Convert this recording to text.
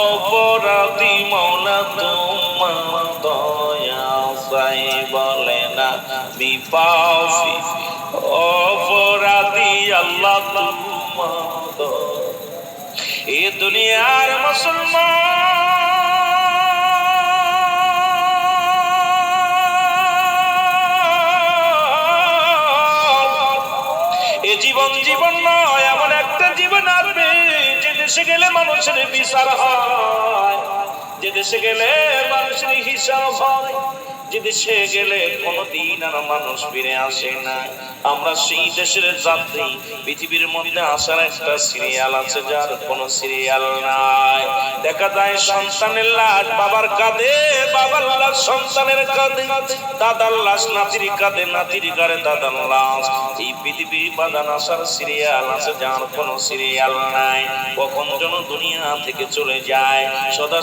অপরাধী মৌলা, তোমার দয়া সাই বলে না বিপাসি অপরাধী আল্লাহ, তোমার এ দুনিয়ার মুসলমান। জীবন জীবন নয়, এমন একটা দেশে গেলে মানুষের বিচার হয়। যে দেশে গেলে মানুষের হিসাব হয় যে দেশে গেলে কোনোদিন আর মানুষ ফিরে আসে না। আমরা সেই দেশের যাত্রী পৃথিবীর মধ্যে আসার একটা সিরিয়াল আছে যার কোনো সিরিয়াল নাই। দেখা যায় সন্তানের লাশ বাবার কাঁধে, বাবার লাশ সন্তানের কাঁধে, দাদার লাশ নাতির কাঁধে নাতির কাঁধে দাদার লাশ। এই পৃথিবীর বাদান আসার সিরিয়াল আছে যার কোনো সিরিয়াল নাই। কখন যেন দুনিয়া থেকে চলে যায়। সদা